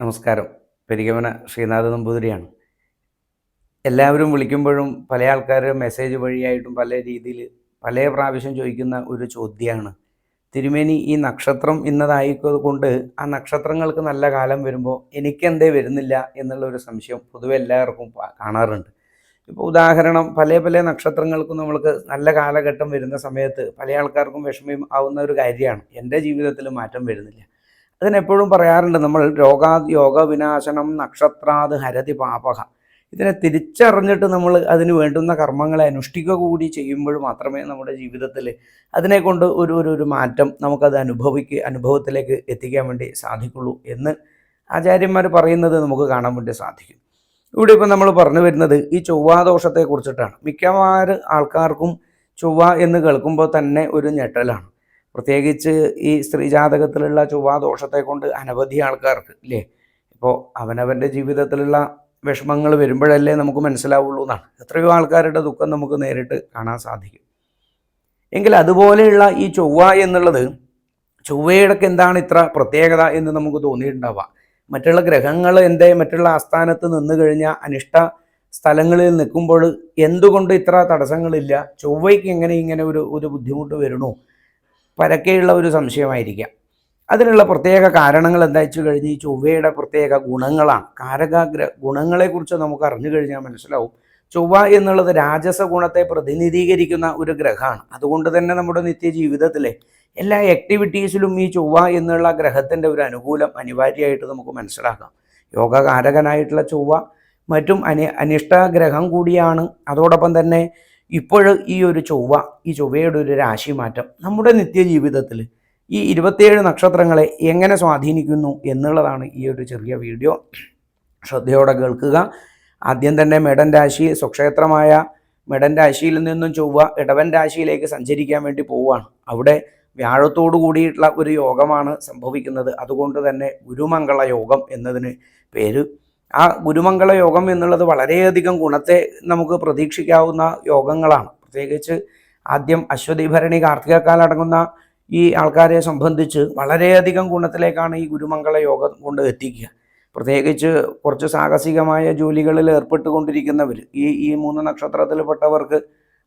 നമസ്കാരം. പെരികമന ശ്രീനാഥ് നമ്പൂതിരിയാണ്. എല്ലാവരും വിളിക്കുമ്പോഴും പല ആൾക്കാർ മെസ്സേജ് വഴിയായിട്ടും പല രീതിയിൽ പല പ്രാവശ്യം ചോദിക്കുന്ന ഒരു ചോദ്യമാണ്. തിരുമേനി ഈ നക്ഷത്രം ഇന്നതായിക്കത് കൊണ്ട് ആ നക്ഷത്രങ്ങൾക്ക് നല്ല കാലം വരുമ്പോൾ എനിക്കെന്തേ വരുന്നില്ല എന്നുള്ള ഒരു സംശയം പൊതുവെ എല്ലാവർക്കും കാണാറുണ്ട്. ഇപ്പോൾ ഉദാഹരണം പല പല നക്ഷത്രങ്ങൾക്കും നമ്മൾക്ക് നല്ല കാലഘട്ടം വരുന്ന സമയത്ത് പല ആൾക്കാർക്കും വിഷമം ആവുന്ന ഒരു കാര്യമാണ്. എന്റെ ജീവിതത്തിൽ മാറ്റം വരുന്നില്ല. അതിനെപ്പോഴും പറയാറുണ്ട് നമ്മൾ രോഗാ യോഗവിനാശനം നക്ഷത്രാത് ഹരതി പാപക ഇതിനെ തിരിച്ചറിഞ്ഞിട്ട് നമ്മൾ അതിന് വേണ്ടുന്ന കർമ്മങ്ങളെ അനുഷ്ഠിക്കുക കൂടി ചെയ്യുമ്പോൾ മാത്രമേ നമ്മുടെ ജീവിതത്തിൽ അതിനെക്കൊണ്ട് ഒരു ഒരു ഒരു മാറ്റം നമുക്കത് അനുഭവിക്കുക അനുഭവത്തിലേക്ക് എത്തിക്കാൻ വേണ്ടി സാധിക്കുള്ളൂ എന്ന് ആചാര്യന്മാർ പറയുന്നത് നമുക്ക് കാണാൻ വേണ്ടി സാധിക്കും. ഇവിടെ ഇപ്പം നമ്മൾ പറഞ്ഞു വരുന്നത് ഈ ചൊവ്വാദോഷത്തെ കുറിച്ചിട്ടാണ്. മിക്കവാറും ആൾക്കാർക്കും ചൊവ്വ എന്ന് കേൾക്കുമ്പോൾ തന്നെ ഒരു ഞെട്ടലാണ്. പ്രത്യേകിച്ച് ഈ സ്ത്രീജാതകത്തിലുള്ള ചൊവ്വാദോഷത്തെ കൊണ്ട് അനവധി ആൾക്കാർക്ക് ഇല്ലേ? ഇപ്പോൾ അവനവന്റെ ജീവിതത്തിലുള്ള വിഷമങ്ങൾ വരുമ്പോഴല്ലേ നമുക്ക് മനസ്സിലാവുള്ളൂ എന്നാണ്. എത്രയോ ആൾക്കാരുടെ ദുഃഖം നമുക്ക് നേരിട്ട് കാണാൻ സാധിക്കും. എങ്കിൽ അതുപോലെയുള്ള ഈ ചൊവ്വ എന്നുള്ളത് ചൊവ്വയുടെ എന്താണ് ഇത്ര പ്രത്യേകത എന്ന് നമുക്ക് തോന്നിയിട്ടുണ്ടാവുക. മറ്റുള്ള ഗ്രഹങ്ങൾ എന്തേ മറ്റുള്ള ആസ്ഥാനത്ത് നിന്ന് കഴിഞ്ഞാൽ അനിഷ്ട സ്ഥലങ്ങളിൽ നിൽക്കുമ്പോൾ എന്തുകൊണ്ട് ഇത്ര തടസ്സങ്ങളില്ല? ചൊവ്വയ്ക്ക് എങ്ങനെ ഇങ്ങനെ ഒരു ഒരു ബുദ്ധിമുട്ട് വരണോ പരക്കെയുള്ള ഒരു സംശയമായിരിക്കാം. അതിനുള്ള പ്രത്യേക കാരണങ്ങൾ എന്താ വെച്ച് കഴിഞ്ഞ് ഈ ചൊവ്വയുടെ പ്രത്യേക ഗുണങ്ങളാണ്. കാരകാഗ്ര ഗുണങ്ങളെക്കുറിച്ച് നമുക്ക് അറിഞ്ഞു കഴിഞ്ഞാൽ മനസ്സിലാവും. ചൊവ്വ എന്നുള്ളത് രാജസ ഗുണത്തെ പ്രതിനിധീകരിക്കുന്ന ഒരു ഗ്രഹമാണ്. അതുകൊണ്ട് തന്നെ നമ്മുടെ നിത്യജീവിതത്തിലെ എല്ലാ ആക്ടിവിറ്റീസിലും ഈ ചൊവ്വ എന്നുള്ള ഗ്രഹത്തിന്റെ ഒരു അനുകൂലം അനിവാര്യമായിട്ട് നമുക്ക് മനസ്സിലാക്കാം. യോഗകാരകനായിട്ടുള്ള ചൊവ്വ മറ്റും അനി അനിഷ്ട ഗ്രഹം കൂടിയാണ്. അതോടൊപ്പം തന്നെ ഇപ്പോൾ ഈ ഒരു ചൊവ്വ ഈ ചൊവ്വയുടെ ഒരു രാശിമാറ്റം നമ്മുടെ നിത്യജീവിതത്തിൽ ഈ ഇരുപത്തിയേഴ് നക്ഷത്രങ്ങളെ എങ്ങനെ സ്വാധീനിക്കുന്നു എന്നുള്ളതാണ് ഈ ഒരു ചെറിയ വീഡിയോ. ശ്രദ്ധയോടെ കേൾക്കുക. ആദ്യം തന്നെ മെഡൻ രാശി സ്വക്ഷേത്രമായ മെഡൻ രാശിയിൽ നിന്നും ചൊവ്വ ഇടവൻ രാശിയിലേക്ക് സഞ്ചരിക്കാൻ വേണ്ടി പോവുകയാണ്. അവിടെ വ്യാഴത്തോടു കൂടിയിട്ടുള്ള ഒരു യോഗമാണ് സംഭവിക്കുന്നത്. അതുകൊണ്ട് തന്നെ ഗുരുമംഗള യോഗം എന്നതിന് പേര് ആ ഗുരുമംഗള യോഗം എന്നുള്ളത് വളരെയധികം ഗുണത്തെ നമുക്ക് പ്രതീക്ഷിക്കാവുന്ന യോഗങ്ങളാണ്. പ്രത്യേകിച്ച് ആദ്യം അശ്വതി ഭരണി കാർത്തികക്കാലടങ്ങുന്ന ഈ ആൾക്കാരെ സംബന്ധിച്ച് വളരെയധികം ഗുണത്തിലേക്കാണ് ഈ ഗുരുമംഗള യോഗം കൊണ്ട് എത്തിക്കുക. പ്രത്യേകിച്ച് കുറച്ച് സാഹസികമായ ജോലികളിൽ ഏർപ്പെട്ടുകൊണ്ടിരിക്കുന്നവർ ഈ ഈ മൂന്ന് നക്ഷത്രത്തിൽപ്പെട്ടവർക്ക്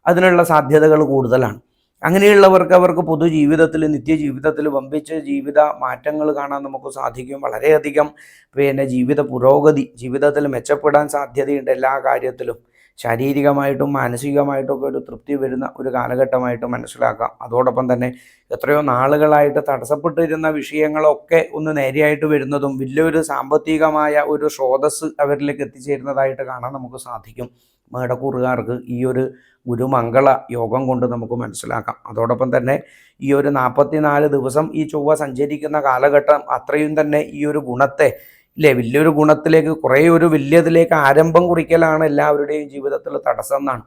അതിനുള്ള സാധ്യതകൾ കൂടുതലാണ്. അങ്ങനെയുള്ളവർക്ക് അവർക്ക് പൊതുജീവിതത്തിൽ നിത്യജീവിതത്തിൽ വമ്പിച്ച ജീവിത മാറ്റങ്ങൾ കാണാൻ നമുക്ക് സാധിക്കും വളരെയധികം. പിന്നെ ജീവിത പുരോഗതി ജീവിതത്തിൽ മെച്ചപ്പെടാൻ സാധ്യതയുണ്ട് എല്ലാ കാര്യത്തിലും. ശാരീരികമായിട്ടും മാനസികമായിട്ടും ഒക്കെ ഒരു തൃപ്തി വരുന്ന ഒരു കാലഘട്ടമായിട്ട് മനസ്സിലാക്കാം. അതോടൊപ്പം തന്നെ എത്രയോ നാളുകളായിട്ട് തടസ്സപ്പെട്ടിരുന്ന വിഷയങ്ങളൊക്കെ ഒന്ന് നേരെയായിട്ട് വരുന്നതും വലിയൊരു സാമ്പത്തികമായ ഒരു സ്രോതസ് അവരിലേക്ക് എത്തിച്ചേരുന്നതായിട്ട് കാണാൻ നമുക്ക് സാധിക്കും. മേടക്കൂറുകാർക്ക് ഈ ഒരു ഗുരുമംഗള യോഗം കൊണ്ട് നമുക്ക് മനസ്സിലാക്കാം. അതോടൊപ്പം തന്നെ ഈ ഒരു നാൽപ്പത്തിനാല് ദിവസം ഈ ചൊവ്വ സഞ്ചരിക്കുന്ന കാലഘട്ടം അത്രയും തന്നെ ഈ ഒരു ഗുണത്തെ ഇല്ലേ? വലിയൊരു ഗുണത്തിലേക്ക് കുറേ ഒരു വലിയതിലേക്ക് ആരംഭം കുറിക്കലാണ് എല്ലാവരുടെയും ജീവിതത്തിൽ തടസ്സം എന്നാണ്.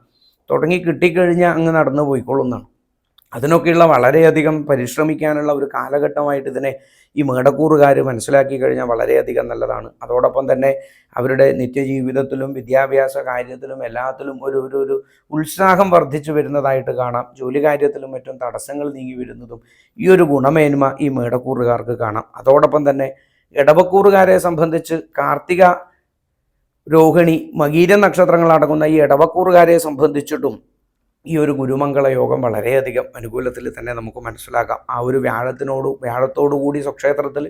തുടങ്ങി കിട്ടിക്കഴിഞ്ഞാൽ അങ്ങ് നടന്നു പോയിക്കൊള്ളുന്നതാണ് അതിനൊക്കെയുള്ള വളരെയധികം പരിശ്രമിക്കാനുള്ള ഒരു കാലഘട്ടമായിട്ട് ഇതിനെ ഈ മേടക്കൂറുകാർ മനസ്സിലാക്കി കഴിഞ്ഞാൽ വളരെയധികം നല്ലതാണ്. അതോടൊപ്പം തന്നെ അവരുടെ നിത്യജീവിതത്തിലും വിദ്യാഭ്യാസ കാര്യത്തിലും എല്ലാത്തിലും ഒരു ഒരു ഒരു ഉത്സാഹം വർദ്ധിച്ചു വരുന്നതായിട്ട് കാണാം. ജോലി കാര്യത്തിലും മറ്റും തടസ്സങ്ങൾ നീങ്ങി വരുന്നതും ഈ ഒരു ഗുണമേന്മ ഈ മേടക്കൂറുകാർക്ക് കാണാം. അതോടൊപ്പം തന്നെ ഇടവക്കൂറുകാരെ സംബന്ധിച്ച് കാർത്തിക രോഹിണി മകീര നക്ഷത്രങ്ങളടങ്ങുന്ന ഈ ഇടവക്കൂറുകാരെ സംബന്ധിച്ചിട്ടും ഈ ഒരു ഗുരുമംഗള യോഗം വളരെയധികം അനുകൂലത്തിൽ തന്നെ നമുക്ക് മനസ്സിലാക്കാം. ആ ഒരു വ്യാഴത്തിനോട് വ്യാഴത്തോടു കൂടി സ്വക്ഷേത്രത്തിൽ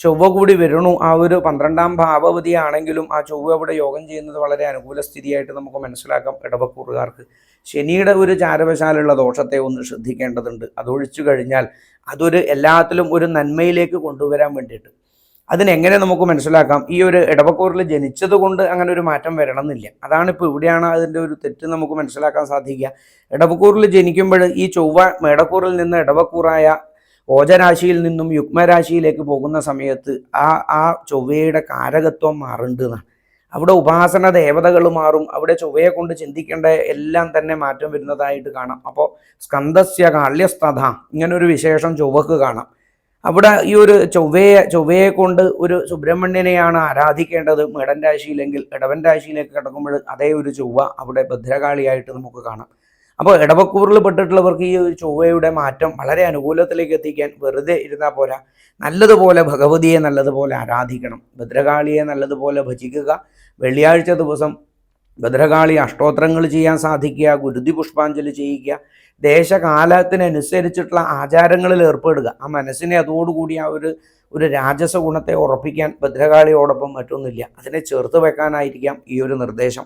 ചൊവ്വ കൂടി വരണു. ആ ഒരു പന്ത്രണ്ടാം ഭാവവതിയാണെങ്കിലും ആ ചൊവ്വ അവിടെ യോഗം ചെയ്യുന്നത് വളരെ അനുകൂല സ്ഥിതിയായിട്ട് നമുക്ക് മനസ്സിലാക്കാം. ഇടവക്കൂറുകാർക്ക് ശനിയുടെ ഒരു ചാരവശാലുള്ള ദോഷത്തെ ഒന്ന് ശ്രദ്ധിക്കേണ്ടതുണ്ട്. അതൊഴിച്ചു കഴിഞ്ഞാൽ അതൊരു എല്ലാത്തിലും ഒരു നന്മയിലേക്ക് കൊണ്ടുവരാൻ വേണ്ടിയിട്ട്. അതിനെങ്ങനെ നമുക്ക് മനസ്സിലാക്കാം? ഈ ഒരു ഇടവക്കൂറിൽ ജനിച്ചത് കൊണ്ട് അങ്ങനെ ഒരു മാറ്റം വരണം എന്നില്ല അതാണ് ഇപ്പോൾ ഇവിടെയാണ് അതിന്റെ ഒരു തെറ്റ് നമുക്ക് മനസ്സിലാക്കാൻ സാധിക്കുക. ഇടവക്കൂറിൽ ജനിക്കുമ്പോൾ ഈ ചൊവ്വ മേടക്കൂറിൽ നിന്ന് ഇടവക്കൂറായ ഓജരാശിയിൽ നിന്നും യുഗ്മരാശിയിലേക്ക് പോകുന്ന സമയത്ത് ആ ആ ചൊവ്വയുടെ കാരകത്വം മാറേണ്ടതാണ് അവിടെ ഉപാസന ദേവതകൾ മാറും. അവിടെ ചൊവ്വയെ കൊണ്ട് ചിന്തിക്കേണ്ട എല്ലാം തന്നെ മാറ്റം വരുന്നതായിട്ട് കാണാം. അപ്പോൾ സ്കന്ധസ്യ കാള്യസ്തഥ. ഇങ്ങനൊരു വിശേഷം ചൊവ്വക്ക് കാണാം. അവിടെ ഈ ഒരു ചൊവ്വയെ ചൊവ്വയെ കൊണ്ട് ഒരു സുബ്രഹ്മണ്യനെയാണ് ആരാധിക്കേണ്ടത്. മേടൻ രാശിയിലെങ്കിൽ ഇടവൻ രാശിയിലേക്ക് കിടക്കുമ്പോൾ അതേ ഒരു ചൊവ്വ അവിടെ ഭദ്രകാളിയായിട്ട് നമുക്ക് കാണാം. അപ്പോൾ ഇടവക്കൂറിൽ പെട്ടിട്ടുള്ളവർക്ക് ഈ ഒരു ചൊവ്വയുടെ മാറ്റം വളരെ അനുകൂലത്തിലേക്ക് എത്തിക്കാൻ വെറുതെ ഇരുന്നാൽ പോരാ. നല്ലതുപോലെ ഭഗവതിയെ നല്ലതുപോലെ ആരാധിക്കണം. ഭദ്രകാളിയെ നല്ലതുപോലെ ഭജിക്കുക. വെള്ളിയാഴ്ച ദിവസം ഭദ്രകാളി അഷ്ടോത്രങ്ങൾ ചെയ്യാൻ സാധിക്കുക ഗുരുതി പുഷ്പാഞ്ജലി ചെയ്യുക ദേശകാലത്തിനനുസരിച്ചിട്ടുള്ള ആചാരങ്ങളിൽ ഏർപ്പെടുക. ആ മനസ്സിനെ അതോടുകൂടി ആ ഒരു ഒരു രാജസ ഗുണത്തെ ഉറപ്പിക്കാൻ ഭദ്രകാളിയോടൊപ്പം മറ്റൊന്നുമില്ല. അതിനെ ചേർത്ത് വെക്കാനായിരിക്കാം ഈ ഒരു നിർദ്ദേശം.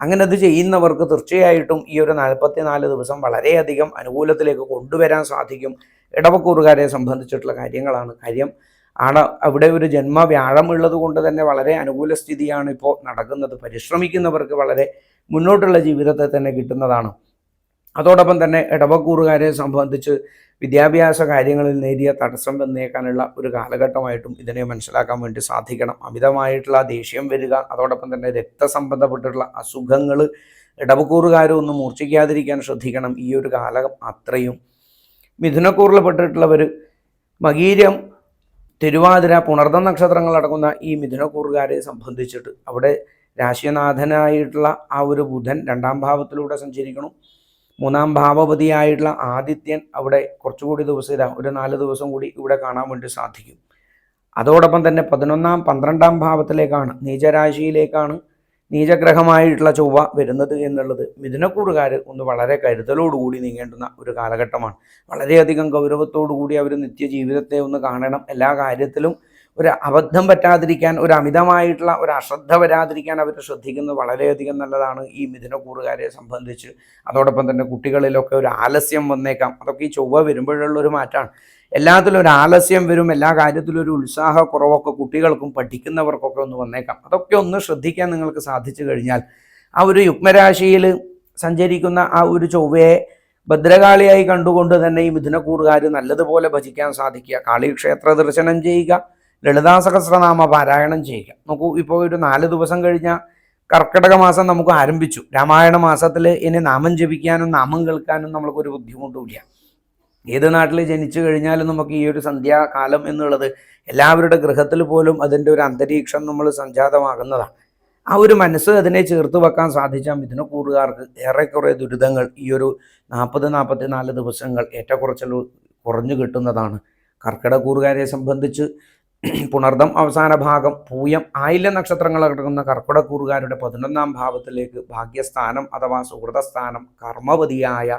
അങ്ങനെ അത് ചെയ്യുന്നവർക്ക് തീർച്ചയായിട്ടും ഈ ഒരു നാൽപ്പത്തിനാല് ദിവസം വളരെയധികം അനുകൂലത്തിലേക്ക് കൊണ്ടുവരാൻ സാധിക്കും. ഇടവക്കൂറുകാരെ സംബന്ധിച്ചിട്ടുള്ള കാര്യങ്ങളാണ്. കാര്യം ആണ് അവിടെ ഒരു ജന്മ വ്യാഴമുള്ളത് കൊണ്ട് തന്നെ വളരെ അനുകൂല സ്ഥിതിയാണ് ഇപ്പോൾ നടക്കുന്നത്. പരിശ്രമിക്കുന്നവർക്ക് വളരെ മുന്നോട്ടുള്ള ജീവിതത്തെ തന്നെ കിട്ടുന്നതാണ്. അതോടൊപ്പം തന്നെ ഇടവക്കൂറുകാരെ സംബന്ധിച്ച് വിദ്യാഭ്യാസ കാര്യങ്ങളിൽ നേരിയ തടസ്സം വന്നേക്കാനുള്ള ഒരു കാലഘട്ടമായിട്ടും ഇതിനെ മനസ്സിലാക്കാൻ വേണ്ടി സാധിക്കണം. അമിതമായിട്ടുള്ള ദേഷ്യം വരിക അതോടൊപ്പം തന്നെ രക്തസംബന്ധപ്പെട്ടിട്ടുള്ള അസുഖങ്ങൾ ഇടവക്കൂറുകാരും ഒന്നും മൂർച്ഛിക്കാതിരിക്കാൻ ശ്രദ്ധിക്കണം. ഈ ഒരു കാലം അത്രയും മിഥുനക്കൂറിൽ പെട്ടിട്ടുള്ളവർ മകീരം തിരുവാതിര പുണർദം നക്ഷത്രങ്ങൾ അടങ്ങുന്ന ഈ മിഥുനക്കൂറുകാരെ സംബന്ധിച്ചിട്ട് അവിടെ രാശിനാഥനായിട്ടുള്ള ആ ഒരു ബുധൻ രണ്ടാം ഭാവത്തിലൂടെ സഞ്ചരിക്കണം. മൂന്നാം ഭാവപതിയായിട്ടുള്ള ആദിത്യൻ അവിടെ കുറച്ചുകൂടി ദിവസം ഒരു നാല് ദിവസം കൂടി ഇവിടെ കാണാൻ വേണ്ടി സാധിക്കും. അതോടൊപ്പം തന്നെ പതിനൊന്നാം പന്ത്രണ്ടാം ഭാവത്തിലേക്കാണ് നീചരാശിയിലേക്കാണ് നീചഗ്രഹമായിട്ടുള്ള ചൊവ്വ വരുന്നത് എന്നുള്ളത് മിഥുനക്കൂറുകാർ ഒന്ന് വളരെ കരുതലോടുകൂടി നീങ്ങേണ്ടുന്ന ഒരു കാലഘട്ടമാണ്. വളരെയധികം കൂടി അവർ നിത്യജീവിതത്തെ ഒന്ന് കാണണം. എല്ലാ കാര്യത്തിലും ഒരു അബദ്ധം പറ്റാതിരിക്കാൻ ഒരു അമിതമായിട്ടുള്ള ഒരു അശ്രദ്ധ വരാതിരിക്കാൻ അവർ ശ്രദ്ധിക്കുന്നത് വളരെയധികം നല്ലതാണ് ഈ മിഥുനക്കൂറുകാരെ സംബന്ധിച്ച്. അതോടൊപ്പം തന്നെ കുട്ടികളിലൊക്കെ ഒരു ആലസ്യം വന്നേക്കാം. അതൊക്കെ ഈ ചൊവ്വ വരുമ്പോഴുള്ള ഒരു മാറ്റമാണ് എല്ലാത്തിലും ഒരു ആലസ്യം വരും എല്ലാ കാര്യത്തിലും ഒരു ഉത്സാഹക്കുറവൊക്കെ കുട്ടികൾക്കും പഠിക്കുന്നവർക്കൊക്കെ ഒന്ന് വന്നേക്കാം. അതൊക്കെ ഒന്ന് ശ്രദ്ധിക്കാൻ നിങ്ങൾക്ക് സാധിച്ചു കഴിഞ്ഞാൽ ആ ഒരു യുഗ്മരാശിയിൽ സഞ്ചരിക്കുന്ന ആ ഒരു ചൊവ്വയെ ഭദ്രകാളിയായി കണ്ടുകൊണ്ട് തന്നെ ഈ മിഥുനക്കൂറുകാർ നല്ലതുപോലെ ഭജിക്കാൻ സാധിക്കുക. കാളിക്ഷേത്ര ദർശനം ചെയ്യുക ലളിതാ സഹസ്രനാമ പാരായണം ചെയ്യുക. നോക്കൂ ഇപ്പോൾ ഒരു നാല് ദിവസം കഴിഞ്ഞ കർക്കിടക മാസം നമുക്ക് ആരംഭിച്ചു. രാമായണ മാസത്തിൽ ഇനി നാമം ജപിക്കാനും നാമം കേൾക്കാനും നമ്മൾക്കൊരു ബുദ്ധിമുട്ടുമില്ല ഏത് നാട്ടിൽ ജനിച്ചു കഴിഞ്ഞാലും നമുക്ക് ഈ ഒരു സന്ധ്യാകാലം എന്നുള്ളത് എല്ലാവരുടെ ഗൃഹത്തിൽ പോലും അതിന്റെ ഒരു അന്തരീക്ഷം നമ്മൾ സംജാതമാകുന്നതാണ്. ആ ഒരു മനസ്സ് അതിനെ ചേർത്ത് വെക്കാൻ സാധിച്ച മിഥുനക്കൂറുകാർക്ക് ഏറെക്കുറെ ദുരിതങ്ങൾ ഈ ഒരു നാൽപ്പത് നാൽപ്പത്തി നാല് ദിവസങ്ങൾ ഏറ്റക്കുറച്ചിൽ കുറഞ്ഞു കിട്ടുന്നതാണ്. കർക്കിടകൂറുകാരെ സംബന്ധിച്ച് പുണർദം അവസാന ഭാഗം പൂയം ആയില്യ നക്ഷത്രങ്ങൾ കിടക്കുന്ന കർക്കിടക്കൂറുകാരുടെ പതിനൊന്നാം ഭാവത്തിലേക്ക് ഭാഗ്യസ്ഥാനം അഥവാ സുഹൃതസ്ഥാനം കർമ്മവതിയായ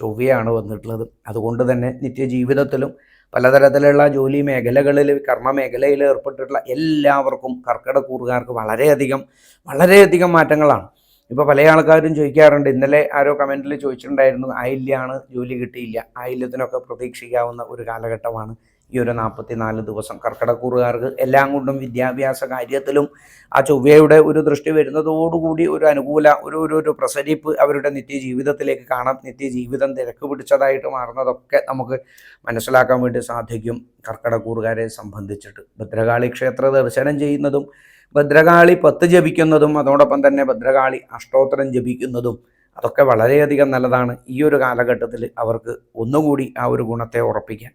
ചൊവ്വയാണ് വന്നിട്ടുള്ളത്. അതുകൊണ്ട് തന്നെ നിത്യജീവിതത്തിലും പലതരത്തിലുള്ള ജോലി മേഖലകളിൽ കർമ്മ മേഖലയിൽ ഏർപ്പെട്ടിട്ടുള്ള എല്ലാവർക്കും കർക്കിടക്കൂറുകാർക്ക് വളരെയധികം വളരെയധികം മാറ്റങ്ങളാണ്. ഇപ്പോൾ പല ആൾക്കാരും ചോദിക്കാറുണ്ട് ഇന്നലെ ആരോ കമന്റിൽ ചോദിച്ചിട്ടുണ്ടായിരുന്നു ആയില്യാണ് ജോലി കിട്ടിയില്ല. ആയില്യത്തിനൊക്കെ പ്രതീക്ഷിക്കാവുന്ന ഒരു കാലഘട്ടമാണ്. ഈ ഒരു നാൽപ്പത്തി നാല് ദിവസം കർക്കിടക്കൂറുകാർക്ക് എല്ലാം കൊണ്ടും വിദ്യാഭ്യാസ കാര്യത്തിലും ആ ചൊവ്വയുടെ ഒരു ദൃഷ്ടി വരുന്നതോടുകൂടി ഒരു അനുകൂല ഒരു ഒരു ഒരു പ്രസരിപ്പ് അവരുടെ നിത്യജീവിതത്തിലേക്ക് കാണാം നിത്യജീവിതം തിരക്ക് പിടിച്ചതായിട്ട് മാറുന്നതൊക്കെ നമുക്ക് മനസ്സിലാക്കാൻ വേണ്ടി സാധിക്കും കർക്കിടക്കൂറുകാരെ സംബന്ധിച്ചിട്ട്. ഭദ്രകാളി ക്ഷേത്ര ദർശനം ചെയ്യുന്നതും ഭദ്രകാളി പത്ത് ജപിക്കുന്നതും അതോടൊപ്പം തന്നെ ഭദ്രകാളി അഷ്ടോത്തരം ജപിക്കുന്നതും അതൊക്കെ വളരെയധികം നല്ലതാണ് ഈ ഒരു കാലഘട്ടത്തിൽ അവർക്ക് ഒന്നുകൂടി ആ ഒരു ഗുണത്തെ ഉറപ്പിക്കാൻ.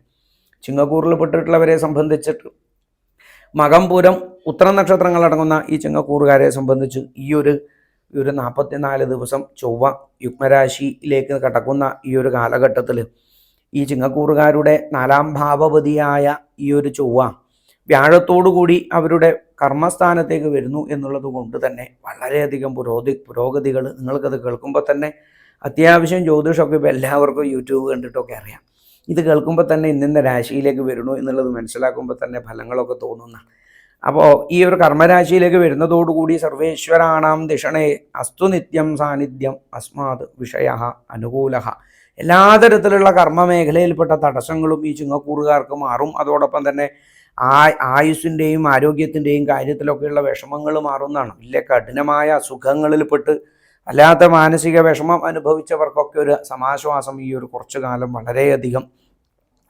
ചിങ്ങക്കൂറിൽ പെട്ടിട്ടുള്ളവരെ സംബന്ധിച്ചിട്ട് മകംപൂരം ഉത്തര നക്ഷത്രങ്ങളടങ്ങുന്ന ഈ ചിങ്ങക്കൂറുകാരെ സംബന്ധിച്ച് ഈ ഒരു ഈ ഒരു നാൽപ്പത്തിനാല് ദിവസം ചൊവ്വ യുഗ്മരാശിയിലേക്ക് കടക്കുന്ന ഈ ഒരു കാലഘട്ടത്തിൽ ഈ ചിങ്ങക്കൂറുകാരുടെ നാലാം ഭാവപതിയായ ഈ ഒരു ചൊവ്വ വ്യാഴത്തോടുകൂടി അവരുടെ കർമ്മസ്ഥാനത്തേക്ക് വരുന്നു എന്നുള്ളത് കൊണ്ട് തന്നെ വളരെയധികം പുരോഗതി പുരോഗതികൾ നിങ്ങൾക്കത് കേൾക്കുമ്പോൾ തന്നെ അത്യാവശ്യം ജ്യോതിഷമൊക്കെ ഇപ്പോൾ എല്ലാവർക്കും യൂട്യൂബ് കണ്ടിട്ടൊക്കെ അറിയാം. ഇത് കേൾക്കുമ്പോൾ തന്നെ ഇന്നിന്ന രാശിയിലേക്ക് വരുന്നു എന്നുള്ളത് മനസ്സിലാക്കുമ്പോൾ തന്നെ ഫലങ്ങളൊക്കെ തോന്നുന്നതാണ് അപ്പോൾ ഈ ഒരു കർമ്മരാശിയിലേക്ക് വരുന്നതോടുകൂടി സർവേശ്വരാണാം ദിഷണേ അസ്തുനിത്യം സാന്നിധ്യം അസ്മാത് വിഷയ അനുകൂല എല്ലാ തരത്തിലുള്ള കർമ്മ മേഖലയിൽപ്പെട്ട തടസ്സങ്ങളും ഈ ചുങ്ങക്കൂറുകാർക്ക് മാറും. അതോടൊപ്പം തന്നെ ആ ആയുസ്സിന്റെയും ആരോഗ്യത്തിന്റെയും കാര്യത്തിലൊക്കെയുള്ള വിഷമങ്ങൾ മാറുന്നതാണ്. വലിയ കഠിനമായ അസുഖങ്ങളിൽപ്പെട്ട് അല്ലാത്ത മാനസിക വിഷമം അനുഭവിച്ചവർക്കൊക്കെ ഒരു സമാശ്വാസം ഈ ഒരു കുറച്ചു കാലം വളരെയധികം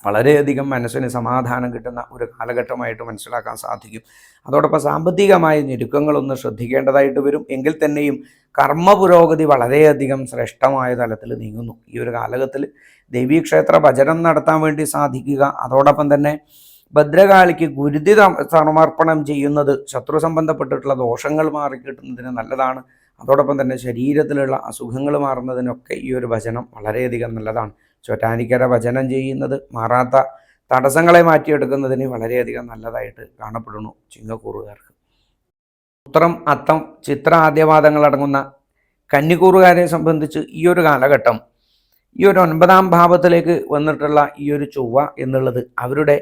വളരെയധികം മനസ്സിന് സമാധാനം കിട്ടുന്ന ഒരു കാലഘട്ടമായിട്ട് മനസ്സിലാക്കാൻ സാധിക്കും. അതോടൊപ്പം സാമ്പത്തികമായ ഞെരുക്കങ്ങളൊന്ന് ശ്രദ്ധിക്കേണ്ടതായിട്ട് വരും. എങ്കിൽ തന്നെയും കർമ്മ പുരോഗതി വളരെയധികം ശ്രേഷ്ഠമായ തലത്തിൽ നീങ്ങുന്നു. ഈ ഒരു കാലഘട്ടത്തിൽ ദേവീക്ഷേത്ര ഭജനം നടത്താൻ വേണ്ടി സാധിക്കുക. അതോടൊപ്പം തന്നെ ഭദ്രകാളിക്ക് ഗുരുതി സമർപ്പണം ചെയ്യുന്നത് ശത്രു സംബന്ധപ്പെട്ടിട്ടുള്ള ദോഷങ്ങൾ മാറിക്കിട്ടുന്നതിന് നല്ലതാണ്. അതോടൊപ്പം തന്നെ ശരീരത്തിലുള്ള അസുഖങ്ങൾ മാറുന്നതിനൊക്കെ ഈ ഒരു ഭജനം വളരെയധികം നല്ലതാണ്. ചോറ്റാനിക്കര ഭജനം ചെയ്യുന്നത് മാറാത്ത തടസ്സങ്ങളെ മാറ്റിയെടുക്കുന്നതിന് വളരെയധികം നല്ലതായിട്ട് കാണപ്പെടുന്നു ചിങ്ങക്കൂറുകാർക്ക്. ഉത്രം അത്തം ചിത്ര ആദ്യവാദങ്ങൾ അടങ്ങുന്ന കന്നിക്കൂറുകാരെ സംബന്ധിച്ച് ഈ ഒരു കാലഘട്ടം ഈ ഒരു ഒൻപതാം ഭാവത്തിലേക്ക് വന്നിട്ടുള്ള ഈ ഒരു ചൊവ്വ എന്നുള്ളത് അവരുടെ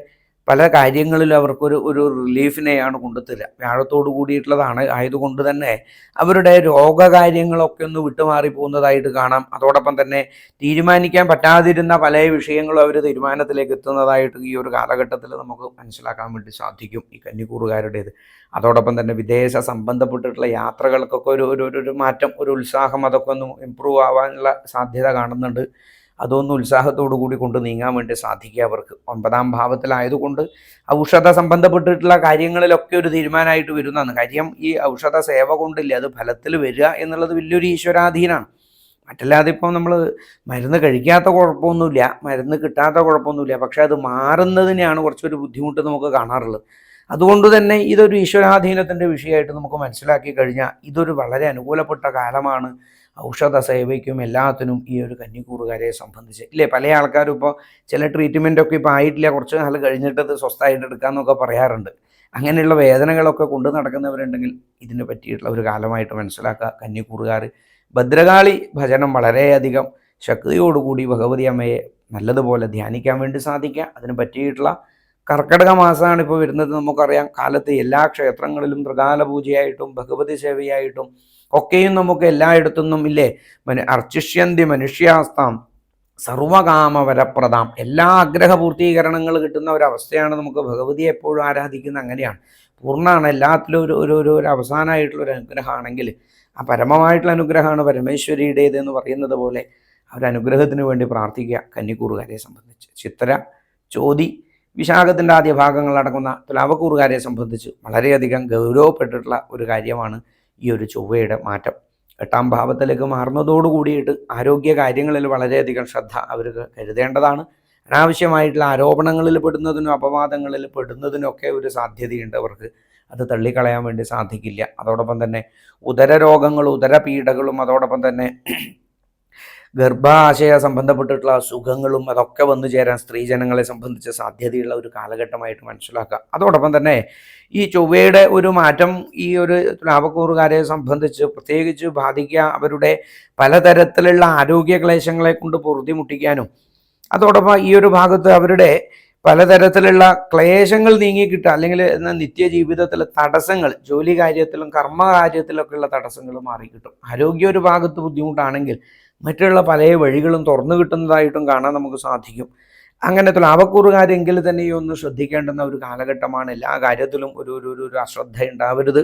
പല കാര്യങ്ങളിലും അവർക്കൊരു ഒരു റിലീഫിനെയാണ് കൊണ്ടുതരിക വ്യാഴത്തോട് കൂടിയിട്ടുള്ളതാണ്. ആയതുകൊണ്ട് തന്നെ അവരുടെ രോഗകാര്യങ്ങളൊക്കെ ഒന്ന് വിട്ടുമാറി പോകുന്നതായിട്ട് കാണാം. അതോടൊപ്പം തന്നെ തീരുമാനിക്കാൻ പറ്റാതിരുന്ന പല വിഷയങ്ങളും അവർ തീരുമാനത്തിലേക്ക് എത്തുന്നതായിട്ട് ഈ ഒരു കാലഘട്ടത്തിൽ നമുക്ക് മനസ്സിലാക്കാൻ വേണ്ടി സാധിക്കും ഈ കന്നിക്കൂറുകാരുടേത്. അതോടൊപ്പം തന്നെ വിദേശ സംബന്ധപ്പെട്ടിട്ടുള്ള യാത്രകൾക്കൊക്കെ ഒരു ഒരു ഒരു മാറ്റം ഒരു ഉത്സാഹം അതൊക്കെ ഒന്ന് ഇമ്പ്രൂവ് ആവാനുള്ള സാധ്യത കാണുന്നുണ്ട്. അതൊന്ന് ഉത്സാഹത്തോടു കൂടി കൊണ്ട് നീങ്ങാൻ വേണ്ടി സാധിക്കുക അവർക്ക്. ഒമ്പതാം ഭാവത്തിലായതുകൊണ്ട് ഔഷധ സംബന്ധപ്പെട്ടിട്ടുള്ള കാര്യങ്ങളിലൊക്കെ ഒരു തീരുമാനമായിട്ട് വരുന്നതാണ്. കാര്യം ഈ ഔഷധ സേവ കൊണ്ടില്ല അത് ഫലത്തിൽ വരിക എന്നുള്ളത് വലിയൊരു ഈശ്വരാധീനാണ്. മറ്റല്ലാതെ ഇപ്പം നമ്മൾ മരുന്ന് കഴിക്കാത്ത കുഴപ്പമൊന്നുമില്ല മരുന്ന് കിട്ടാത്ത കുഴപ്പമൊന്നുമില്ല പക്ഷെ അത് മാറുന്നതിനെയാണ് കുറച്ചൊരു ബുദ്ധിമുട്ട് നമുക്ക് കാണാറുള്ളത്. അതുകൊണ്ട് തന്നെ ഇതൊരു ഈശ്വരാധീനത്തിന്റെ വിഷയമായിട്ട് നമുക്ക് മനസ്സിലാക്കി കഴിഞ്ഞാൽ ഇതൊരു വളരെ അനുകൂലപ്പെട്ട കാലമാണ്. ഔഷധ സേവയ്ക്കും എല്ലാത്തിനും ഈ ഒരു കന്നിക്കൂറുകാരെ സംബന്ധിച്ച്. ഇല്ലേ? പല ആൾക്കാരും ഇപ്പോൾ ചില ട്രീറ്റ്മെന്റ് ഒക്കെ ഇപ്പോൾ ആയിട്ടില്ല. കുറച്ച് നാൾ കഴിഞ്ഞിട്ട് അത് സ്വസ്ഥമായിട്ട് എടുക്കാമെന്നൊക്കെ പറയാറുണ്ട്. അങ്ങനെയുള്ള വേദനകളൊക്കെ കൊണ്ടു നടക്കുന്നവരുണ്ടെങ്കിൽ ഇതിനെ പറ്റിയിട്ടുള്ള ഒരു കാലമായിട്ട് മനസ്സിലാക്കുക. കന്നിക്കൂറുകാർ ഭദ്രകാളി ഭജനം വളരെയധികം ശക്തിയോടുകൂടി ഭഗവതി അമ്മയെ നല്ലതുപോലെ ധ്യാനിക്കാൻ വേണ്ടി സാധിക്കുക. അതിന് പറ്റിയിട്ടുള്ള കർക്കിടക മാസമാണ് ഇപ്പോൾ വരുന്നത്. നമുക്കറിയാം. കാലത്ത് എല്ലാ ക്ഷേത്രങ്ങളിലും ത്രികാല പൂജയായിട്ടും ഭഗവതി സേവയായിട്ടും ഒക്കെയും നമുക്ക് എല്ലായിടത്തുനിന്നും ഇല്ലേ? മനു അർച്ചിഷ്യന്തി മനുഷ്യാസ്താം സർവകാമവരപ്രദാം. എല്ലാ ആഗ്രഹ പൂർത്തീകരണങ്ങൾ കിട്ടുന്ന ഒരവസ്ഥയാണ് നമുക്ക് ഭഗവതിയെ എപ്പോഴും ആരാധിക്കുന്ന അങ്ങനെയാണ്. പൂർണമാണ് എല്ലാത്തിലും ഒരു ഒരു ഒരു ഒരു അവസാനമായിട്ടുള്ള ഒരു അനുഗ്രഹമാണെങ്കിൽ ആ പരമമായിട്ടുള്ള അനുഗ്രഹമാണ് പരമേശ്വരിയുടേത് എന്ന് പറയുന്നത് പോലെ അവരനുഗ്രഹത്തിന് വേണ്ടി പ്രാർത്ഥിക്കുക. കന്നിക്കൂറുകാരെ സംബന്ധിച്ച്. ചിത്ര ചോതി വിശാഖത്തിന്റെ ആദ്യ ഭാഗങ്ങളടങ്ങുന്ന തുലാവക്കൂറുകാരെ സംബന്ധിച്ച് വളരെയധികം ഗൗരവപ്പെട്ടിട്ടുള്ള ഒരു കാര്യമാണ് ഈ ഒരു ചൊവ്വയുടെ മാറ്റം. എട്ടാം ഭാവത്തിലേക്ക് മാറുന്നതോടു കൂടിയിട്ട് ആരോഗ്യ കാര്യങ്ങളിൽ വളരെയധികം ശ്രദ്ധ അവർ കരുതേണ്ടതാണ്. അനാവശ്യമായിട്ടുള്ള ആരോപണങ്ങളിൽ പെടുന്നതിനും അപവാദങ്ങളിൽ പെടുന്നതിനൊക്കെ ഒരു സാധ്യതയുണ്ട് അവർക്ക്. അത് തള്ളിക്കളയാൻ വേണ്ടി സാധിക്കില്ല. അതോടൊപ്പം തന്നെ ഉദര ഉദരരോഗങ്ങളും ഉദരപീഡകളും അതോടൊപ്പം തന്നെ ഗർഭാശയ സംബന്ധപ്പെട്ടിട്ടുള്ള അസുഖങ്ങളും അതൊക്കെ വന്നു ചേരാൻ സ്ത്രീജനങ്ങളെ സംബന്ധിച്ച് സാധ്യതയുള്ള ഒരു കാലഘട്ടമായിട്ട് മനസ്സിലാക്കുക അതോടൊപ്പം തന്നെ ഈ ചൊവ്വയുടെ ഒരു മാറ്റം ഈ ഒരു ലാഭക്കൂറുകാരെ സംബന്ധിച്ച് പ്രത്യേകിച്ച് ബാധിക്കുക അവരുടെ പലതരത്തിലുള്ള ആരോഗ്യ ക്ലേശങ്ങളെ കൊണ്ട് പൊറുതിമുട്ടിക്കാനും അതോടൊപ്പം ഈ ഒരു ഭാഗത്ത് അവരുടെ പലതരത്തിലുള്ള ക്ലേശങ്ങൾ നീങ്ങിക്കിട്ടുക അല്ലെങ്കിൽ നിത്യജീവിതത്തിലെ തടസ്സങ്ങൾ ജോലി കാര്യത്തിലും കർമ്മ കാര്യത്തിലൊക്കെയുള്ള തടസ്സങ്ങൾ മാറിക്കിട്ടും. ആരോഗ്യ ഒരു ഭാഗത്ത് ബുദ്ധിമുട്ടാണെങ്കിൽ മറ്റുള്ള പല വഴികളും തുറന്നു കിട്ടുന്നതായിട്ടും കാണാൻ നമുക്ക് സാധിക്കും. അങ്ങനത്തെ ലാഭക്കൂറുകാരെങ്കിൽ തന്നെ ഒന്ന് ശ്രദ്ധിക്കേണ്ടുന്ന ഒരു കാലഘട്ടമാണ്. എല്ലാ കാര്യത്തിലും ഒരു ഒരു ഒരു അശ്രദ്ധ ഉണ്ടാവരുത്.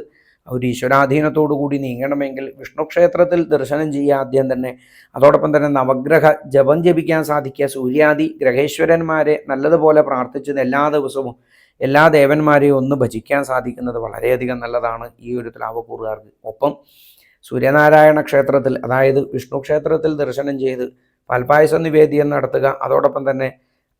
ഒരു ഈശ്വരാധീനത്തോടു കൂടി നീങ്ങണമെങ്കിൽ വിഷ്ണു ക്ഷേത്രത്തിൽ ദർശനം ചെയ്യുക ആദ്യം തന്നെ. അതോടൊപ്പം തന്നെ നവഗ്രഹ ജപം ജപിക്കാൻ സാധിക്കുക. സൂര്യാദി ഗ്രഹേശ്വരന്മാരെ നല്ലതുപോലെ പ്രാർത്ഥിച്ചത് എല്ലാ ദിവസവും എല്ലാ ദേവന്മാരെയും ഒന്ന് ഭജിക്കാൻ സാധിക്കുന്നത് വളരെയധികം നല്ലതാണ് ഈ ഒരു തുലാവക്കൂറുകാർക്ക് ഒപ്പം സൂര്യനാരായണ ക്ഷേത്രത്തിൽ അതായത് വിഷ്ണു ക്ഷേത്രത്തിൽ ദർശനം ചെയ്ത് പാൽപായസം നിവേദ്യം നടത്തുക അതോടൊപ്പം തന്നെ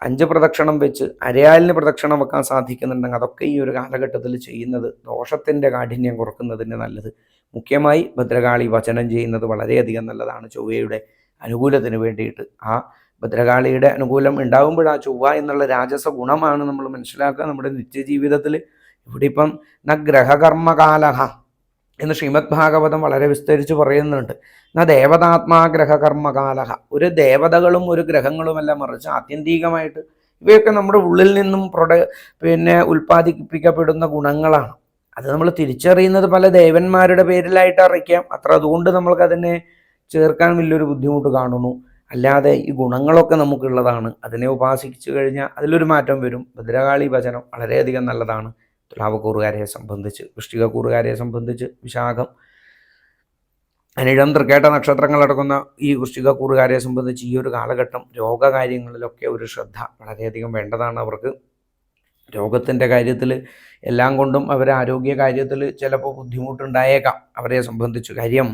അഞ്ച് പ്രദക്ഷിണം വെച്ച് അരയാലിന് പ്രദക്ഷിണം വെക്കാൻ സാധിക്കുന്നുണ്ടെങ്കിൽ അതൊക്കെ ഈ ഒരു കാലഘട്ടത്തിൽ ചെയ്യുന്നത് ദോഷത്തിന്റെ കാഠിന്യം കുറക്കുന്നതിന് നല്ലത്. മുഖ്യമായി ഭദ്രകാളി വചനം ചെയ്യുന്നത് വളരെയധികം നല്ലതാണ്. ചൊവ്വയുടെ അനുകൂലത്തിന് വേണ്ടിയിട്ട് ആ ഭദ്രകാളിയുടെ അനുകൂലം ഉണ്ടാകുമ്പോൾ ആ ചൊവ്വ എന്നുള്ള രാജസ ഗുണമാണ് നമ്മൾ മനസ്സിലാക്കുക. നമ്മുടെ നിത്യജീവിതത്തിൽ ഇവിടെ ഇപ്പം ന ഗ്രഹകർമ്മകാലഹ എന്ന് ശ്രീമദ് ഭാഗവതം വളരെ വിസ്തരിച്ച് പറയുന്നുണ്ട്. ന ദേവതാത്മാ ഗ്രഹകർമ്മകാലഹ ഒരു ദേവതകളും ഒരു ഗ്രഹങ്ങളുമല്ല മറിച്ച് ആത്യന്തികമായിട്ട് ഇവയൊക്കെ നമ്മുടെ ഉള്ളിൽ നിന്നും പ്രൊഡ പിന്നെ ഉൽപ്പാദിപ്പിക്കപ്പെടുന്ന ഗുണങ്ങളാണ്. അത് നമ്മൾ തിരിച്ചറിയുന്നത് പല ദേവന്മാരുടെ പേരിലായിട്ട് അറിയിക്കാം. അത്ര അതുകൊണ്ട് നമ്മൾക്കതിനെ ചേർക്കാൻ വലിയൊരു ബുദ്ധിമുട്ട് കാണുന്നു. അല്ലാതെ ഈ ഗുണങ്ങളൊക്കെ നമുക്കുള്ളതാണ്. അതിനെ ഉപാസിച്ചു കഴിഞ്ഞാൽ അതിലൊരു മാറ്റം വരും. ഭദ്രകാളി ഭജനം വളരെയധികം നല്ലതാണ്. തുലാവക്കൂറുകാരെ സംബന്ധിച്ച് വൃഷ്ടികക്കൂറുകാരെ സംബന്ധിച്ച് വിശാഖം. അനിഴം തൃക്കേട്ട നക്ഷത്രങ്ങളടക്കുന്ന ഈ വൃശ്ചികക്കൂറുകാരെ സംബന്ധിച്ച് ഈ ഒരു കാലഘട്ടം രോഗകാര്യങ്ങളിലൊക്കെ ഒരു ശ്രദ്ധ വളരെയധികം വേണ്ടതാണ് അവർക്ക്. രോഗത്തിന്റെ കാര്യത്തിൽ എല്ലാം കൊണ്ടും അവർ ആരോഗ്യ കാര്യത്തിൽ ചിലപ്പോൾ ബുദ്ധിമുട്ടുണ്ടായേക്കാം അവരെ സംബന്ധിച്ച്. കാര്യം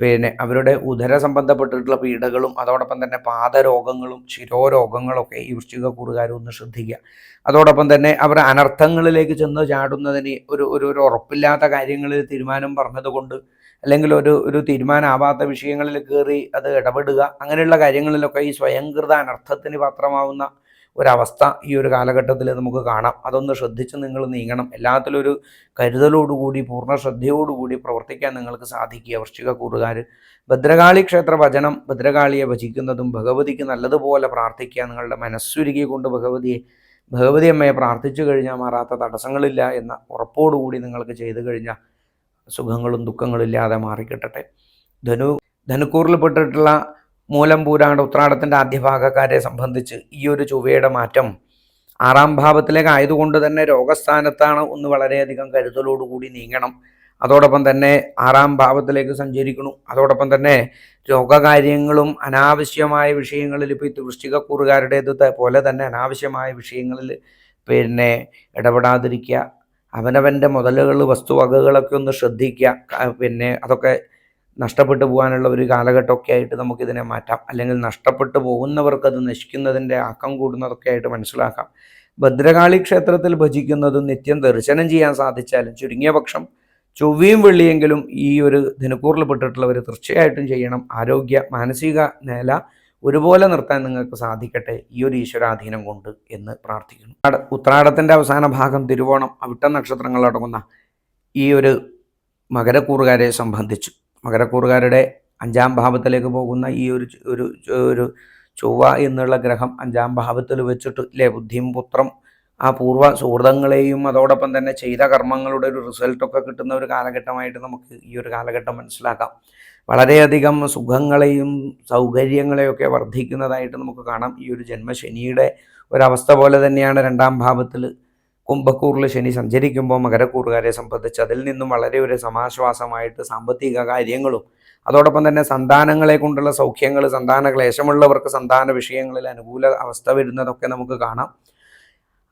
പിന്നെ അവരുടെ ഉദര സംബന്ധപ്പെട്ടിട്ടുള്ള പീഡകളും അതോടൊപ്പം തന്നെ പാദരോഗങ്ങളും ശിരോരോഗങ്ങളൊക്കെ ഈ വൃശ്ചികക്കൂറുകാരൊന്ന് ശ്രദ്ധിക്കുക. അതോടൊപ്പം തന്നെ അവർ അനർത്ഥങ്ങളിലേക്ക് ചെന്ന് ചാടുന്നതിന് ഒരു ഒരു ഒരു ഉറപ്പില്ലാത്ത കാര്യങ്ങളിൽ തീരുമാനം പറഞ്ഞതുകൊണ്ട് അല്ലെങ്കിൽ ഒരു ഒരു തീരുമാനമാവാത്ത വിഷയങ്ങളിൽ കയറി അത് ഇടപെടുക അങ്ങനെയുള്ള കാര്യങ്ങളിലൊക്കെ ഈ സ്വയംകൃത അനർത്ഥത്തിന് പാത്രമാവുന്ന ഒരവസ്ഥ ഈ ഒരു കാലഘട്ടത്തിൽ നമുക്ക് കാണാം. അതൊന്ന് ശ്രദ്ധിച്ച് നിങ്ങൾ നീങ്ങണം. എല്ലാത്തിലും ഒരു കരുതലോടുകൂടി പൂർണ ശ്രദ്ധയോടുകൂടി പ്രവർത്തിക്കാൻ നിങ്ങൾക്ക് സാധിക്കുക. വൃശ്ചിക കൂറുകാർ ഭദ്രകാളി ക്ഷേത്ര ഭജനം ഭദ്രകാളിയെ ഭജിക്കുന്നതും ഭഗവതിക്ക് നല്ലതുപോലെ പ്രാർത്ഥിക്കുക നിങ്ങളുടെ മനസ്സുരുകി കൊണ്ട് ഭഗവതിയെ ഭഗവതി അമ്മയെ പ്രാർത്ഥിച്ചു കഴിഞ്ഞാൽ മാറാത്ത തടസ്സങ്ങളില്ല എന്ന ഉറപ്പോടുകൂടി നിങ്ങൾക്ക് ചെയ്തു കഴിഞ്ഞാൽ സുഖങ്ങളും ദുഃഖങ്ങളും ഇല്ലാതെ മാറിക്കിട്ടട്ടെ. ധനു ധനുക്കൂറിൽപ്പെട്ടിട്ടുള്ള മൂലം ഉത്രാടത്തിന്റെ ഉത്രാടത്തിന്റെ ആദ്യഭാഗക്കാരെ സംബന്ധിച്ച് ഈ ഒരു ചൊവ്വയുടെ മാറ്റം. ആറാം ഭാവത്തിലേക്ക് ആയതുകൊണ്ട് തന്നെ രോഗസ്ഥാനത്താണ് ഒന്ന് വളരെയധികം കരുതലോടുകൂടി നീങ്ങണം. അതോടൊപ്പം തന്നെ ആറാം ഭാവത്തിലേക്ക് സഞ്ചരിക്കണം അതോടൊപ്പം തന്നെ രോഗകാര്യങ്ങളും അനാവശ്യമായ വിഷയങ്ങളിൽ ഇപ്പോൾ ഈ വൃശ്ചികക്കൂറുകാരുടേത് പോലെ തന്നെ അനാവശ്യമായ വിഷയങ്ങളിൽ പിന്നെ ഇടപെടാതിരിക്കുക. അവനവന്റെ മുതലുകൾ വസ്തുവകകളൊക്കെ ഒന്ന് ശ്രദ്ധിക്കുക. പിന്നെ അതൊക്കെ നഷ്ടപ്പെട്ടു പോകാനുള്ള ഒരു കാലഘട്ടമൊക്കെ ആയിട്ട് നമുക്കിതിനെ മാറ്റാം. അല്ലെങ്കിൽ നഷ്ടപ്പെട്ടു പോകുന്നവർക്ക് അത് നശിക്കുന്നതിന്റെ ആക്കം കൂടുന്നതൊക്കെ ആയിട്ട് മനസ്സിലാക്കാം. ഭദ്രകാളി ക്ഷേത്രത്തിൽ ഭജിക്കുന്നതും നിത്യം ദർശനം ചെയ്യാൻ സാധിച്ചാലും ചുരുങ്ങിയ പക്ഷം ചൊവ്വയും വെള്ളിയെങ്കിലും ഈ ഒരു ധനുക്കൂറിൽപ്പെട്ടിട്ടുള്ളവർ തീർച്ചയായിട്ടും ചെയ്യണം. ആരോഗ്യ മാനസിക നില ഒരുപോലെ നിർത്താൻ നിങ്ങൾക്ക് സാധിക്കട്ടെ. ഈ ഒരു ഈശ്വരാധീനം കൊണ്ട് എന്ന് പ്രാർത്ഥിക്കുന്നു. ഉത്രാടത്തിന്റെ അവസാന ഭാഗം തിരുവോണം അവിട്ട നക്ഷത്രങ്ങളടങ്ങുന്ന ഈ ഒരു മകരക്കൂറുകാരെ സംബന്ധിച്ചു. മകരക്കൂറുകാരുടെ അഞ്ചാം ഭാവത്തിലേക്ക് പോകുന്ന ഈ ഒരു ഒരു ഒരു ചൊവ്വ എന്നുള്ള ഗ്രഹം അഞ്ചാം ഭാവത്തിൽ വെച്ചിട്ട് ഇല്ലേ ബുദ്ധിയും പുത്രം ആ പൂർവ സുഹൃതങ്ങളെയും അതോടൊപ്പം തന്നെ ചെയ്ത കർമ്മങ്ങളുടെ ഒരു റിസൾട്ടൊക്കെ കിട്ടുന്ന ഒരു കാലഘട്ടമായിട്ട് നമുക്ക് ഈ ഒരു കാലഘട്ടം മനസ്സിലാക്കാം. വളരെയധികം സുഖങ്ങളെയും സൗകര്യങ്ങളെയൊക്കെ വർദ്ധിക്കുന്നതായിട്ട് നമുക്ക് കാണാം. ഈ ഒരു ജന്മശനിയുടെ ഒരവസ്ഥ പോലെ തന്നെയാണ് രണ്ടാം ഭാവത്തിൽ കുംഭക്കൂറിൽ ശനി സഞ്ചരിക്കുമ്പോൾ മകരക്കൂറുകാരെ സംബന്ധിച്ച് അതിൽ നിന്നും വളരെ ഒരു സമാശ്വാസമായിട്ട് സാമ്പത്തിക കാര്യങ്ങളും അതോടൊപ്പം തന്നെ സന്താനങ്ങളെ കൊണ്ടുള്ള സൗഖ്യങ്ങൾ സന്താന ക്ലേശമുള്ളവർക്ക് സന്താന വിഷയങ്ങളിൽ അനുകൂല അവസ്ഥ വരുന്നതൊക്കെ നമുക്ക് കാണാം.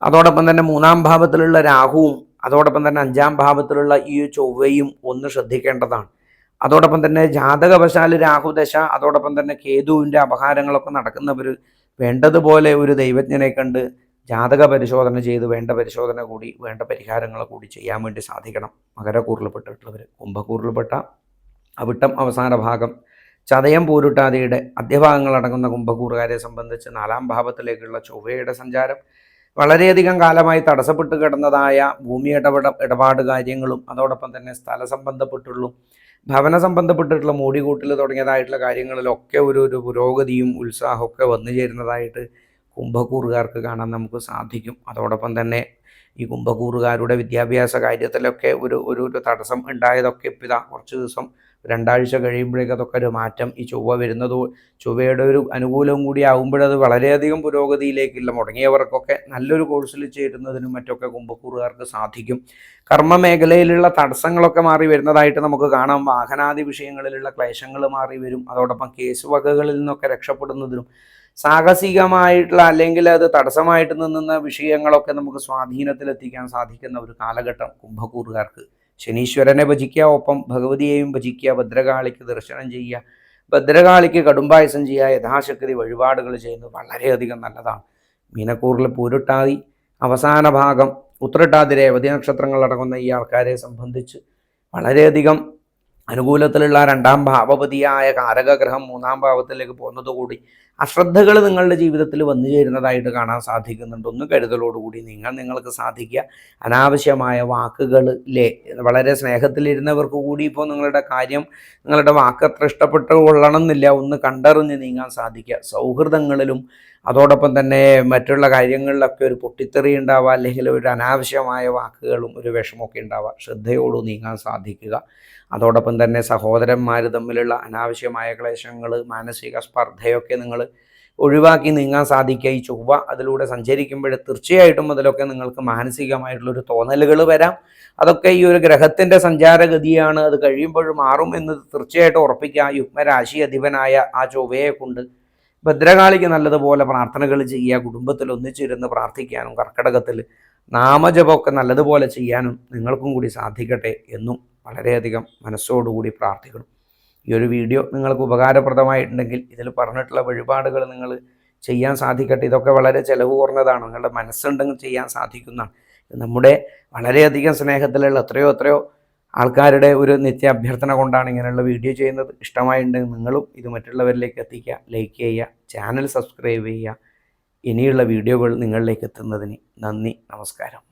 അതോടൊപ്പം തന്നെ മൂന്നാം ഭാവത്തിലുള്ള രാഹുവും അതോടൊപ്പം തന്നെ അഞ്ചാം ഭാവത്തിലുള്ള ഈ ചൊവ്വയും ഒന്ന് ശ്രദ്ധിക്കേണ്ടതാണ്. അതോടൊപ്പം തന്നെ ജാതകവശാൽ രാഹുദശ അതോടൊപ്പം തന്നെ കേതുവിന്റെ അപഹാരങ്ങളൊക്കെ നടക്കുന്നവർ വേണ്ടതുപോലെ ഒരു ദൈവജ്ഞനെ കണ്ട് ജാതക പരിശോധന ചെയ്ത് വേണ്ട പരിശോധന കൂടി വേണ്ട പരിഹാരങ്ങൾ കൂടി ചെയ്യാൻ വേണ്ടി സാധിക്കണം. മകരക്കൂറിൽപ്പെട്ടിട്ടുള്ളവർ കുംഭക്കൂറിൽപ്പെട്ട അവിട്ടം അവസാന ഭാഗം. ചതയം പൂരുട്ടാതിയുടെ അധ്യഭാഗങ്ങളടങ്ങുന്ന കുംഭക്കൂറുകാരെ സംബന്ധിച്ച് നാലാം ഭാവത്തിലേക്കുള്ള ചൊവ്വയുടെ സഞ്ചാരം. വളരെയധികം കാലമായി തടസ്സപ്പെട്ട് കിടന്നതായ ഭൂമി ഇടപെട ഇടപാട് കാര്യങ്ങളും അതോടൊപ്പം തന്നെ സ്ഥല സംബന്ധപ്പെട്ടുള്ളൂ ഭവന സംബന്ധപ്പെട്ടിട്ടുള്ള മൂടികൂട്ടൽ തുടങ്ങിയതായിട്ടുള്ള കാര്യങ്ങളിലൊക്കെ ഒരു ഒരു പുരോഗതിയും ഉത്സാഹമൊക്കെ വന്നു ചേരുന്നതായിട്ട് കുംഭക്കൂറുകാർക്ക് കാണാൻ നമുക്ക് സാധിക്കും. അതോടൊപ്പം തന്നെ ഈ കുംഭകൂറുകാരുടെ വിദ്യാഭ്യാസ കാര്യത്തിലൊക്കെ ഒരു ഒരു ഒരു തടസ്സം ഉണ്ടായതൊക്കെ ഇപ്പം ഇതാ കുറച്ച് ദിവസം രണ്ടാഴ്ച കഴിയുമ്പോഴേക്കും അതൊക്കെ ഒരു മാറ്റം. ഈ ചൊവ്വ വരുന്നത് ചൊവ്വയുടെ ഒരു അനുകൂലവും കൂടി ആകുമ്പോഴത് വളരെയധികം പുരോഗതിയിലേക്കില്ല. മുടങ്ങിയവർക്കൊക്കെ നല്ലൊരു കോഴ്സിൽ ചേരുന്നതിനും മറ്റൊക്കെ കുംഭക്കൂറുകാർക്ക് സാധിക്കും. കർമ്മ മേഖലയിലുള്ള തടസ്സങ്ങളൊക്കെ മാറി വരുന്നതായിട്ട് നമുക്ക് കാണാം. വാഹനാദി വിഷയങ്ങളിലുള്ള ക്ലേശങ്ങൾ മാറി വരും. അതോടൊപ്പം കേസ് വകകളിൽ നിന്നൊക്കെ രക്ഷപ്പെടുന്നതിനും സാഹസികമായിട്ടുള്ള അല്ലെങ്കിൽ അത് തടസ്സമായിട്ട് നിന്നുന്ന വിഷയങ്ങളൊക്കെ നമുക്ക് സ്വാധീനത്തിലെത്തിക്കാൻ സാധിക്കുന്ന ഒരു കാലഘട്ടം കുംഭക്കൂറുകാർക്ക്. ശനീശ്വരനെ ഭജിക്കുക ഒപ്പം ഭഗവതിയെയും ഭജിക്കുക ഭദ്രകാളിക്ക് ദർശനം ചെയ്യുക ഭദ്രകാളിക്ക് കടുംബായസം ചെയ്യുക യഥാശക്തി വഴിപാടുകൾ ചെയ്യുന്നത് വളരെയധികം നല്ലതാണ്. മീനക്കൂറിൽ പൂരുട്ടാതി അവസാന ഭാഗം ഉത്രട്ടാതി രേവതി നക്ഷത്രങ്ങൾ അടങ്ങുന്ന ഈ ആൾക്കാരെ സംബന്ധിച്ച് വളരെയധികം അനുകൂലത്തിലുള്ള രണ്ടാം ഭാവപതിയായ കാരകഗ്രഹം മൂന്നാം ഭാവത്തിലേക്ക് പോകുന്നതുകൂടി അശ്രദ്ധകൾ നിങ്ങളുടെ ജീവിതത്തിൽ വന്നു ചേരുന്നതായിട്ട് കാണാൻ സാധിക്കുന്നുണ്ട്. ഒന്ന് കരുതലോടുകൂടി നിങ്ങൾ നിങ്ങൾക്ക് സാധിക്കുക. അനാവശ്യമായ വാക്കുകളിലെ വളരെ സ്നേഹത്തിലിരുന്നവർക്ക് കൂടി ഇപ്പോൾ നിങ്ങളുടെ കാര്യം നിങ്ങളുടെ വാക്ക് അത്ര ഇഷ്ടപ്പെട്ട് കൊള്ളണമെന്നില്ല. ഒന്ന് കണ്ടറിഞ്ഞ് നീങ്ങാൻ സാധിക്കുക. സൗഹൃദങ്ങളിലും അതോടൊപ്പം തന്നെ മറ്റുള്ള കാര്യങ്ങളിലൊക്കെ ഒരു പൊട്ടിത്തെറി ഉണ്ടാവുക. അല്ലെങ്കിൽ ഒരു അനാവശ്യമായ വാക്കുകളും ഒരു വിഷമമൊക്കെ ഉണ്ടാവുക. ശ്രദ്ധയോട് നീങ്ങാൻ സാധിക്കുക. അതോടൊപ്പം തന്നെ സഹോദരന്മാർ തമ്മിലുള്ള അനാവശ്യമായ ക്ലേശങ്ങൾ മാനസിക സ്പർദ്ധയൊക്കെ നിങ്ങൾ ഒഴിവാക്കി നീങ്ങാൻ സാധിക്കുക ഈ ചൊവ്വ അതിലൂടെ സഞ്ചരിക്കുമ്പോൾ തീർച്ചയായിട്ടും അതിലൊക്കെ നിങ്ങൾക്ക് മാനസികമായിട്ടുള്ളൊരു തോന്നലുകൾ വരാം. അതൊക്കെ ഈ ഒരു ഗ്രഹത്തിന്റെ സഞ്ചാരഗതിയാണ്. അത് കഴിയുമ്പോൾ മാറും എന്ന് തീർച്ചയായിട്ടും ഉറപ്പിക്കുക. യുഗ്മരാശി അധിപനായ ആ ചൊവ്വയെ കൊണ്ട് ഭദ്രകാളിക്ക് നല്ലതുപോലെ പ്രാർത്ഥനകൾ ചെയ്യുക. കുടുംബത്തിൽ ഒന്നിച്ചിരുന്ന് പ്രാർത്ഥിക്കാനും കർക്കിടകത്തിൽ നാമജപമൊക്കെ നല്ലതുപോലെ ചെയ്യാനും നിങ്ങൾക്കും കൂടി സാധിക്കട്ടെ എന്നും വളരെയധികം മനസ്സോടുകൂടി പ്രാർത്ഥിക്കണം ഈ ഒരു വീഡിയോ നിങ്ങൾക്ക് ഉപകാരപ്രദമായിട്ടുണ്ടെങ്കിൽ ഇതിൽ പറഞ്ഞിട്ടുള്ള വഴിപാടുകൾ നിങ്ങൾ ചെയ്യാൻ സാധിക്കട്ടെ. ഇതൊക്കെ വളരെ ചിലവ് കുറഞ്ഞതാണ്. നിങ്ങളുടെ മനസ്സുണ്ടെങ്കിൽ ചെയ്യാൻ സാധിക്കുന്ന നമ്മുടെ വളരെയധികം സ്നേഹത്തിലുള്ള എത്രയോ എത്രയോ ആൾക്കാരുടെ ഒരു നിത്യ അഭ്യർത്ഥന കൊണ്ടാണ് ഇങ്ങനെയുള്ള വീഡിയോ ചെയ്യുന്നത്. ഇഷ്ടമായിട്ടുണ്ടെങ്കിൽ നിങ്ങളും ഇത് മറ്റുള്ളവരിലേക്ക് എത്തിക്കുക. ലൈക്ക് ചെയ്യുക. ചാനൽ സബ്സ്ക്രൈബ് ചെയ്യുക. ഇനിയുള്ള വീഡിയോകൾ നിങ്ങളിലേക്ക് എത്തുന്നതിന് നന്ദി. നമസ്കാരം.